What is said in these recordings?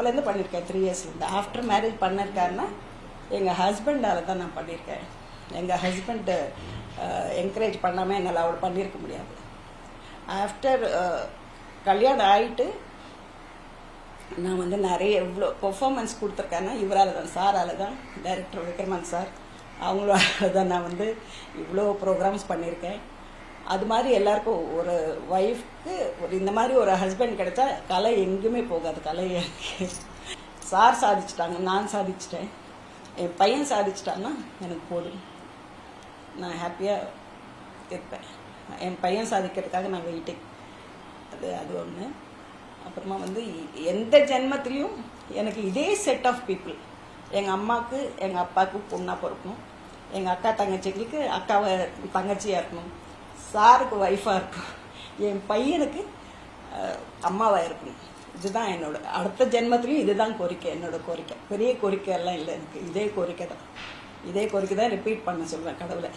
அப்போலேருந்து பண்ணியிருக்கேன் த்ரீ இயர்ஸ்லேருந்து ஆஃப்டர் மேரேஜ் பண்ணிருக்காருன்னா எங்கள் ஹஸ்பண்டால் தான் நான் பண்ணியிருக்கேன். எங்கள் ஹஸ்பண்டு என்கரேஜ் பண்ணாமல் என்னால் அவள் பண்ணியிருக்க முடியாது. ஆஃப்டர் கல்யாணம் ஆயிட்டு நான் வந்து நிறைய இவ்வளோ பெர்ஃபார்மன்ஸ் கொடுத்துருக்கேன்னா இவரால் தான் சாரால் தான் டைரக்டர் விக்ரமன் சார். அவங்களால தான் நான் வந்து இவ்வளோ ப்ரோக்ராம்ஸ் பண்ணியிருக்கேன். அது மாதிரி எல்லாருக்கும் ஒரு ஒய்ஃப்க்கு ஒரு இந்த மாதிரி ஒரு ஹஸ்பண்ட் கிடைச்சா கலை எங்கேயுமே போகாது. கலை சார் சாதிச்சிட்டாங்க நான் சாதிச்சிட்டேன். என் பையன் சாதிச்சிட்டான்னா எனக்கு போதும். நான் ஹாப்பியாக இருப்பேன். என் பையன் சாதிக்கிறதுக்காக நான் வெயிட்டிங் அது அது ஒன்று அப்புறமா வந்து எந்த ஜென்மத்திலையும் எனக்கு இதே செட் ஆஃப் பீப்புள் எங்கள் அம்மாவுக்கு எங்கள் அப்பாவுக்கு பொண்ணாக பிறக்கணும். எங்கள் அக்கா தங்கச்சிகளுக்கு அக்காவை தங்கச்சியாக இருக்கணும். சாருக்கு ஒய்ஃபாக இருக்கும். என் பையனுக்கு அம்மாவாக இருக்கணும். இதுதான் என்னோட அடுத்த ஜென்மத்திலையும் இதுதான் கோரிக்கை என்னோட கோரிக்கை. பெரிய கோரிக்கை எல்லாம் இல்லை எனக்கு. இதே கோரிக்கை தான். இதே கோரிக்கை தான் ரிப்பீட் பண்ண சொல்வேன் கடவுளை.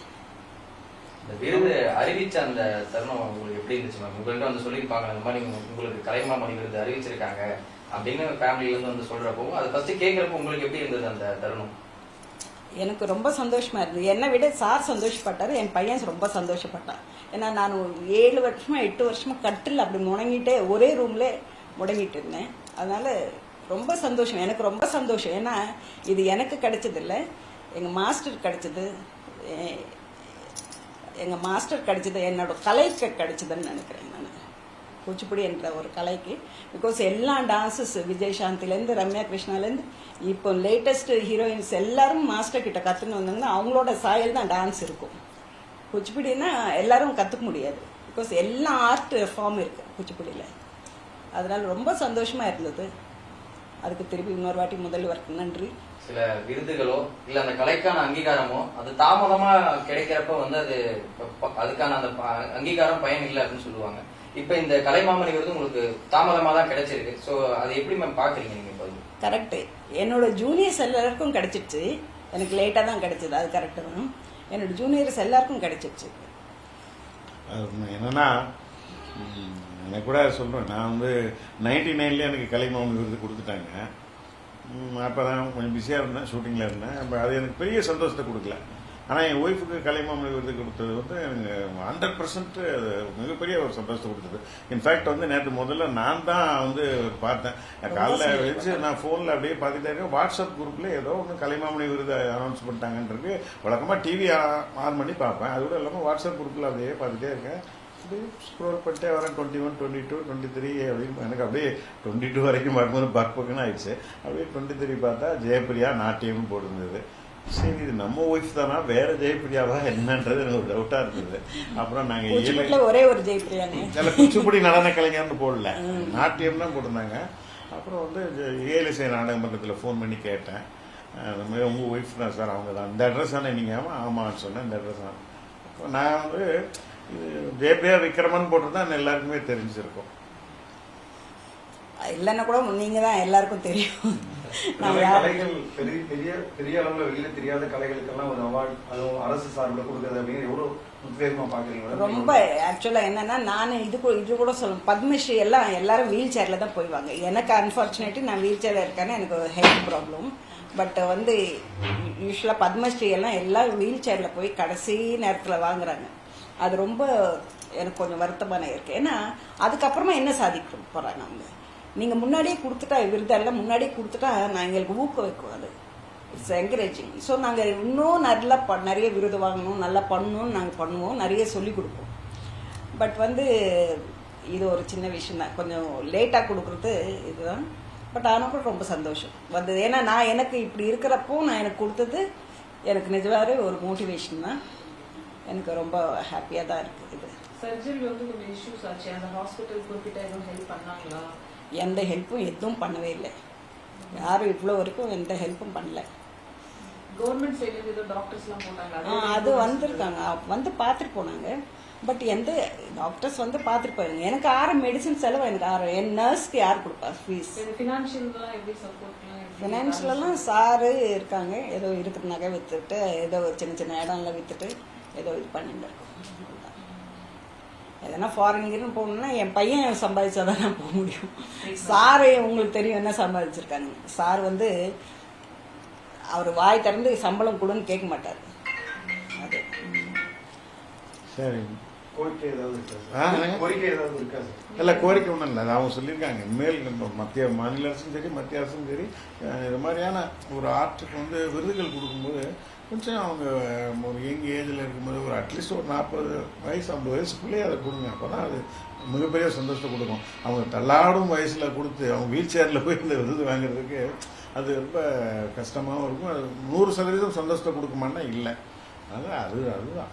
இந்த விருது அறிவிச்ச அந்த தருணம் உங்களுக்கு எப்படி இருந்துச்சு மேம் உங்கள்கிட்ட வந்து சொல்லியிருப்பாங்க அந்த மாதிரி உங்களுக்கு உங்களுக்கு கலைமாமணி விருது அறிவிச்சிருக்காங்க அப்படின்னு ஃபேமிலில இருந்து வந்து சொல்றப்போ அது ஃபர்ஸ்ட் கேட்கறப்போ உங்களுக்கு எப்படி இருந்தது அந்த தருணம்? எனக்கு ரொம்ப சந்தோஷமாக இருந்தது. என்னை விட சார் சந்தோஷப்பட்டார். என் பையன் ரொம்ப சந்தோஷப்பட்டான். ஏன்னா நான் ஒரு ஏழு வருஷமா எட்டு வருஷமா கட்டில் அப்படி முடங்கிட்டே ஒரே ரூம்ல முடங்கிட்டு இருந்தேன். அதனால ரொம்ப சந்தோஷம். எனக்கு ரொம்ப சந்தோஷம். ஏன்னா இது எனக்கு கிடைச்சதில்ல. எங்கள் மாஸ்டர் கிடைச்சது. எங்கள் மாஸ்டர் கிடைச்சது. என்னோட கலைக்கு கிடைச்சதுன்னு நினைக்கிறேன் நான். குச்சிப்புடி என்ற ஒரு கலைக்கு. பிகாஸ் எல்லா டான்சஸ் விஜய் சாந்திலேருந்து ரம்யா கிருஷ்ணாலேருந்து இப்போ லேட்டஸ்ட் ஹீரோயின்ஸ் எல்லாரும் மாஸ்டர் கிட்ட கற்றுன்னு வந்தாங்கன்னா அவங்களோட சாயல் தான் டான்ஸ் இருக்கும். குச்சிப்புடினா எல்லாரும் கற்றுக்க முடியாது. பிகாஸ் எல்லா ஆர்ட் ஃபார்ம் இருக்கு குச்சிப்புடியில். அதனால ரொம்ப சந்தோஷமா இருந்தது. அதுக்கு திருப்பி இன்னொரு வாட்டி முதல்வருக்கு நன்றி. சில விருதுகளோ இல்ல அந்த கலைக்கான அங்கீகாரமோ அது தாமதமா கிடைக்கிறப்ப வந்து அது அதுக்கான அந்த ப- அங்கீகாரம் பயன் இல்லை அப்படின்னு சொல்லுவாங்க. இப்ப இந்த கலைமாமணி விருது உங்களுக்கு தாமதமா தான் கிடைச்சிருக்கு. சோ அது எப்படி மேம் பாக்குறீங்க நீங்க இப்போ? கரெக்டு என்னோட ஜூனியர்ஸ் எல்லாருக்கும் கிடைச்சிருச்சு. எனக்கு லேட்டாக தான் கிடைச்சது. அது கரெக்டு தான். என்னோட ஜூனியர்ஸ் எல்லாருக்கும் கிடைச்சிருச்சு. அது என்னன்னா எனக்கு கூட சொல்றேன். நான் வந்து நைன்டி நைன்ல எனக்கு கலைமாமணி விருது கொடுத்துட்டாங்க. அப்போ தான் கொஞ்சம் பிஸியாக இருந்தேன் ஷூட்டிங்கில் இருந்தேன். அப்போ அது எனக்கு பெரிய சந்தோஷத்தை கொடுக்கல. ஆனால் என் ஒய்ஃபுக்கு கலைமாமணி விருது கொடுத்தது வந்து எனக்கு ஹண்ட்ரட் பர்சன்ட் மிகப்பெரிய ஒரு சந்தோஷத்தை கொடுத்தது. இன்ஃபேக்ட் வந்து நேற்று முதல்ல நான் தான் வந்து பார்த்தேன். காலைல வச்சு நான் ஃபோனில் அப்படியே பார்த்துட்டே இருக்கேன். வாட்ஸ்அப் குரூப்பில் ஏதோ ஒன்று கலைமாமணி விருது அனௌன்ஸ் பண்ணிட்டாங்கன்றது வழக்கமாக டிவி ஆன் பண்ணி பார்ப்பேன். அது கூட இல்லாமல் வாட்ஸ்அப் குரூப்பில் அப்படியே பார்த்துட்டே இருக்கேன். அப்படியே ஸ்க்ரோல் பண்ணிட்டே வரேன். Twenty one twenty two twenty three அப்படின்னு எனக்கு அப்படியே டுவெண்ட்டி டூ வரைக்கும் பார்க்கும்போது பக் பக்குன்னு ஆயிடுச்சு. அப்படியே டுவெண்ட்டி த்ரீ பார்த்தா ஜெயப்பிரியா நாட்டியம் போட்டிருந்தது. சரி இது நம்ம ஒய்ஃப் தானா? வேற ஜெயப்பிரியாவா? என்னன்றது எனக்கு ஒரு டவுட்டா இருந்தது. அப்புறம் நாங்க ஒரே ஒரு ஜெயப்பிரியாங்க சில குச்சிப்புடி நடன கலைஞர்னு போடல. நாட்டியம் தான் போட்டிருந்தாங்க. அப்புறம் வந்து ஏலிசை நாடக மன்றத்தில் ஃபோன் பண்ணி கேட்டேன். இந்த மாதிரி உங்கள் ஒய்ஃப் தான் சார் அவங்க தான். இந்த அட்ரஸ் தானே நீங்கள் ஆமாம் ஆமான்னு சொன்னேன் இந்த அட்ரஸ் தான். அப்போ நான் வந்து இது ஜெயபிரியா விக்ரமன் போட்டிருந்தா எல்லாருக்குமே தெரிஞ்சிருக்கும். இல்லைன்னா கூட நீங்க தான் எல்லாருக்கும் தெரியும். கலைகள் பெரிய பெரிய பெரிய அளவுல வெளியில தெரியாத கலைகளுக்கெல்லாம் ஒரு அவார்டு அதுவும் அரசு சார்பில் கொடுக்கறது அப்படின்னு எவ்வளவு? ரொம்ப ஆக்சுவலா என்னன்னா நான் இது கூட இது கூட சொல்லுவேன் பத்மஸ்ரீ எல்லாம் எல்லாரும் வீல் சேர்ல தான் போய்வாங்க. எனக்கு அன்பார்ச்சுனேட்லி நான் வீல் சேர்ல இருக்கேன்னு எனக்கு ஹெல்த் ப்ராப்ளம் பட் வந்து யூஸ்வலா பத்மஸ்ரீ எல்லாம் எல்லாரும் வீல் சேர்ல போய் கடைசி நேரத்துல வாங்குறாங்க. அது ரொம்ப எனக்கு கொஞ்சம் வருத்தமான இருக்கு. ஏன்னா அதுக்கப்புறமா என்ன சாதிக்க போறாங்க அவங்க நீங்கள் முன்னாடியே கொடுத்துட்டா விருதெல்லாம் முன்னாடியே கொடுத்துட்டா நான் எங்களுக்கு ஊக்குவிக்கும் அது. இட்ஸ் என்கரேஜிங் ஸோ நாங்கள் இன்னும் நல்லா ப நிறைய விருது வாங்கணும் நல்லா பண்ணணும்னு நாங்கள் பண்ணுவோம் நிறைய சொல்லி கொடுப்போம். பட் வந்து இது ஒரு சின்ன விஷயம் தான். கொஞ்சம் லேட்டாக கொடுக்குறது இதுதான். பட் ஆனால் கூட ரொம்ப சந்தோஷம். வந்தது. ஏன்னா நான் எனக்கு இப்படி இருக்கிறப்போ நான் எனக்கு கொடுத்தது எனக்கு நிஜமாவே ஒரு மோட்டிவேஷன் தான். எனக்கு ரொம்ப ஹாப்பியாக தான் இருக்குது இது. சர்ஜரி வந்து கொஞ்சம் இஷ்யூஸ் ஆச்சு. அந்த ஹாஸ்பிட்டல் குறிப்பிட்ட எதுவும் ஹெல்ப் பண்ணாங்களா? எந்த ஹெல்ப்பும் எதுவும் பண்ணவே இல்லை. யாரும் இவ்வளோ வரைக்கும் எந்த ஹெல்ப்பும் பண்ணல. கவர்மெண்ட் சைடுல ஏதோ டாக்டர்ஸ் எல்லாம் போட்டாங்க. ஆ, அது வந்திருக்காங்க. வந்து பார்த்துட்டு போனாங்க. பட் எந்த டாக்டர்ஸ் வந்து பார்த்துட்டு போயிருங்க எனக்கு ஆறு மெடிசன் செலவு எனக்கு ஆறு. என் நர்ஸ்க்கு யார் கொடுப்பா? ஃபீஸ் ஃபினான்ஷியல் எல்லாம் எப்படி சப்போர்ட்லாம் ஃபினான்ஷியலெல்லாம் சாரு இருக்காங்க. ஏதோ இருக்கிற நகை வித்துட்டு ஏதோ சின்ன சின்ன இடம்லாம் வித்துட்டு ஏதோ இது பண்ணிட்டு இருக்கோம். எதனா ஃபாரின் போகணும்னா என் பையன் சம்பாதிச்சா தான் நான் போக முடியும். சாரு உங்களுக்கு தெரியும் என்ன சம்பாதிச்சிருக்காங்க. சார் வந்து அவர் வாய் திறந்து சம்பளம் கொடுன்னு கேட்க மாட்டார். அது. சரி. இல்லை கோரிக்கை ஒன்றும் இல்லை அது அவங்க சொல்லியிருக்காங்க. நம்ம மத்திய மாநில அரசும் சரி மத்திய அரசும் சரி இது மாதிரியான ஒரு ஆர்ட்டுக்கு வந்து விருதுகள் கொடுக்கும்போது கொஞ்சம் அவங்க ஒரு யங் ஏஜில் இருக்கும்போது ஒரு அட்லீஸ்ட் ஒரு நாற்பது வயசு ஐம்பது வயசுக்குள்ளேயே அதை கொடுங்க. அப்போ தான் அது மிகப்பெரிய சந்தோஷத்தை கொடுக்கும். அவங்க தள்ளாடும் வயசில் கொடுத்து அவங்க வீல் சேரில் போய் இந்த விருது வாங்குறதுக்கு அது ரொம்ப கஷ்டமாகவும் இருக்கும். அது நூறு சதவீதம் சந்தோஷத்தை கொடுக்குமான்னா இல்லை. அது அது அதுதான்.